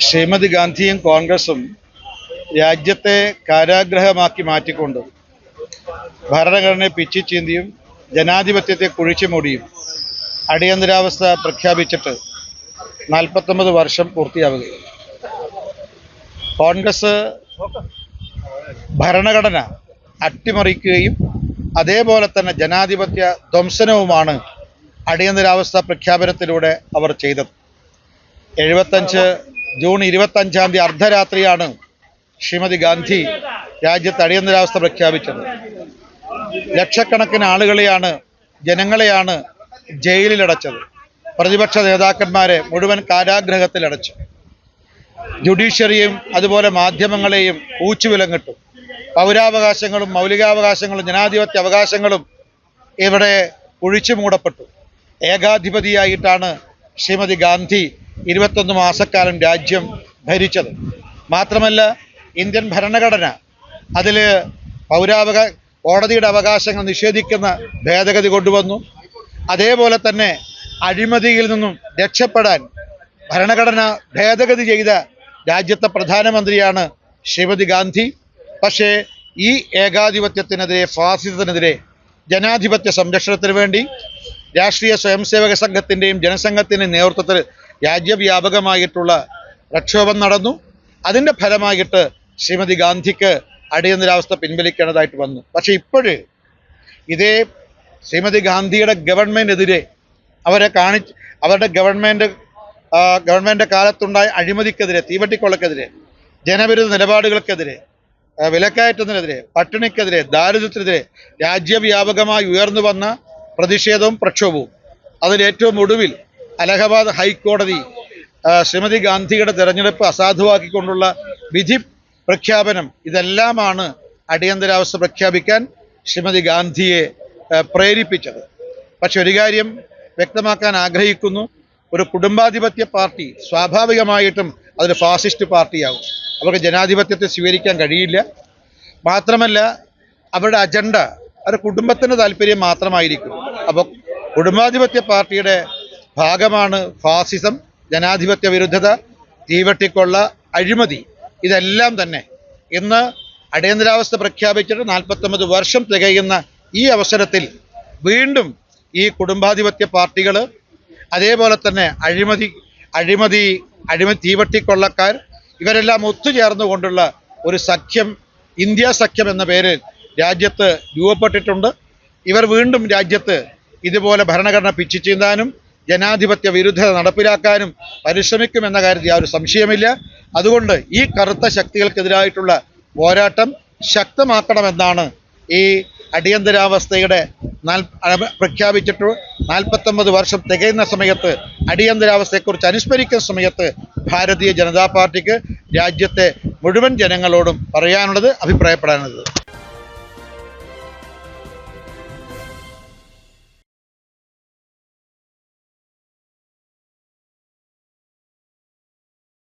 ശ്രീമതി ഗാന്ധിയും കോൺഗ്രസും രാജ്യത്തെ കാരാഗ്രഹമാക്കി മാറ്റിക്കൊണ്ട് ഭരണഘടനയെ പിച്ചിച്ചീന്തിയും ജനാധിപത്യത്തെ കുഴിച്ചു മൂടിയും അടിയന്തരാവസ്ഥ പ്രഖ്യാപിച്ചിട്ട് നാൽപ്പത്തൊമ്പത് വർഷം പൂർത്തിയാവുകയാണ് കോൺഗ്രസ് ഭരണഘടന അട്ടിമറിക്കുകയും അതേപോലെ തന്നെ ജനാധിപത്യ ധ്വംസനവുമാണ് അടിയന്തരാവസ്ഥ പ്രഖ്യാപനത്തിലൂടെ അവർ ചെയ്തത്. എഴുപത്തഞ്ച് ജൂൺ ഇരുപത്തഞ്ചാം തീയതി അർദ്ധരാത്രിയാണ് ശ്രീമതി ഗാന്ധി രാജ്യത്ത് അടിയന്തരാവസ്ഥ പ്രഖ്യാപിച്ചത്. ലക്ഷക്കണക്കിന് ആളുകളെയാണ് ജനങ്ങളെയാണ് ജയിലിലടച്ചത്. പ്രതിപക്ഷ നേതാക്കന്മാരെ മുഴുവൻ കാരാഗ്രഹത്തിലടച്ചു. ജുഡീഷ്യറിയും അതുപോലെ മാധ്യമങ്ങളെയും ഊച്ചുവിലങ്ങിട്ടു. പൗരാവകാശങ്ങളും മൗലികാവകാശങ്ങളും ജനാധിപത്യ അവകാശങ്ങളും ഇവിടെ ഒഴിച്ചു മൂടപ്പെട്ടു ഏകാധിപതിയായിട്ടാണ് ശ്രീമതി ഗാന്ധി ഇരുപത്തൊന്ന് മാസക്കാലം രാജ്യം ഭരിച്ചത്. മാത്രമല്ല ഇന്ത്യൻ ഭരണഘടന അതിൽ പൗരാവക കോടതിയുടെ അവകാശങ്ങൾ നിഷേധിക്കുന്ന ഭേദഗതി കൊണ്ടുവന്നു. അതേപോലെ തന്നെ അഴിമതിയിൽ നിന്നും രക്ഷപ്പെടാൻ ഭരണഘടന ഭേദഗതി ചെയ്ത രാജ്യത്തെ പ്രധാനമന്ത്രിയാണ് ശ്രീമതി ഗാന്ധി. പക്ഷേ ഈ ഏകാധിപത്യത്തിനെതിരെ ഫാസിസത്തിനെതിരെ ജനാധിപത്യ സംരക്ഷണത്തിന് വേണ്ടി രാഷ്ട്രീയ സ്വയംസേവക സംഘത്തിന്റെയും ജനസംഘത്തിന്റെയും നേതൃത്വത്തിൽ രാജ്യവ്യാപകമായിട്ടുള്ള പ്രക്ഷോഭം നടന്നു. അതിന്റെ ഫലമായിട്ട് ശ്രീമതി ഗാന്ധിക്ക് അടിയന്തരാവസ്ഥ പിൻവലിക്കേണ്ടതായിട്ട് വന്നു. പക്ഷേ ഇപ്പോഴ് ഇതേ ശ്രീമതി ഗാന്ധിയുടെ ഗവൺമെന്റിനെതിരെ അവരെ കാണി അവരുടെ ഗവൺമെന്റ് ഗവൺമെന്റ് കാലത്തുണ്ടായ അഴിമതിക്കെതിരെ തീവട്ടിക്കൊള്ളക്കെതിരെ ജനവിരുദ്ധ നിലപാടുകൾക്കെതിരെ വിലക്കയറ്റത്തിനെതിരെ പട്ടിണിക്കെതിരെ ദാരിദ്ര്യത്തിനെതിരെ രാജ്യവ്യാപകമായി ഉയർന്നു വന്ന പ്രതിഷേധവും പ്രക്ഷോഭവും. അതിലേറ്റവും ഒടുവിൽ അലഹബാദ് ഹൈക്കോടതി ശ്രീമതി ഗാന്ധിയുടെ തെരഞ്ഞെടുപ്പ് അസാധുവാക്കിക്കൊണ്ടുള്ള വിധി പ്രഖ്യാപനം ഇതെല്ലാമാണ് അടിയന്തരാവസ്ഥ പ്രഖ്യാപിക്കാൻ ശ്രീമതി ഗാന്ധിയെ പ്രേരിപ്പിച്ചത്. പക്ഷെ ഒരു കാര്യം വ്യക്തമാക്കാൻ ആഗ്രഹിക്കുന്നു. ഒരു കുടുംബാധിപത്യ പാർട്ടി സ്വാഭാവികമായിട്ടും അതൊരു ഫാസിസ്റ്റ് പാർട്ടിയാകും. അവർക്ക് ജനാധിപത്യത്തെ സ്വീകരിക്കാൻ കഴിയില്ല. മാത്രമല്ല അവരുടെ അജണ്ട അവരുടെ കുടുംബത്തിന്റെ താല്പര്യം മാത്രമായിരിക്കും. അപ്പോൾ കുടുംബാധിപത്യ പാർട്ടിയുടെ ഭാഗമാണ് ഫാസിസം ജനാധിപത്യ വിരുദ്ധത തീവട്ടിക്കൊള്ള അഴിമതി. ഇതെല്ലാം തന്നെ ഇന്ന് അടിയന്തരാവസ്ഥ പ്രഖ്യാപിച്ചിട്ട് നാൽപ്പത്തൊമ്പത് വർഷം തികയുന്ന ഈ അവസരത്തിൽ വീണ്ടും ഈ കുടുംബാധിപത്യ പാർട്ടികൾ അതേപോലെ തന്നെ അഴിമതി അഴിമതി അഴിമതി തീവട്ടിക്കൊള്ളക്കാർ ഇവരെല്ലാം ഒത്തുചേർന്നുകൊണ്ടുള്ള ഒരു സഖ്യം ഇന്ത്യ സഖ്യം എന്ന പേരിൽ രാജ്യത്ത് രൂപപ്പെട്ടിട്ടുണ്ട്. ഇവർ വീണ്ടും രാജ്യത്ത് ഇതുപോലെ ഭരണഘടന പിച്ചു ചീന്താനും ജനാധിപത്യ വിരുദ്ധത നടപ്പിലാക്കാനും പരിശ്രമിക്കുമെന്ന കാര്യത്തിൽ യാതൊരു സംശയമില്ല അതുകൊണ്ട് ഈ കറുത്ത ശക്തികൾക്കെതിരായിട്ടുള്ള പോരാട്ടം ശക്തമാക്കണമെന്നാണ് ഈ അടിയന്തരാവസ്ഥയുടെ പ്രഖ്യാപിച്ചിട്ട് നാൽപ്പത്തൊമ്പത് വർഷം തികയുന്ന സമയത്ത് അടിയന്തരാവസ്ഥയെക്കുറിച്ച് അനുസ്മരിക്കുന്ന സമയത്ത് ഭാരതീയ ജനതാ പാർട്ടിക്ക് രാജ്യത്തെ മുഴുവൻ ജനങ്ങളോടും പറയാനുള്ളത് അഭിപ്രായപ്പെടാനുള്ളത്.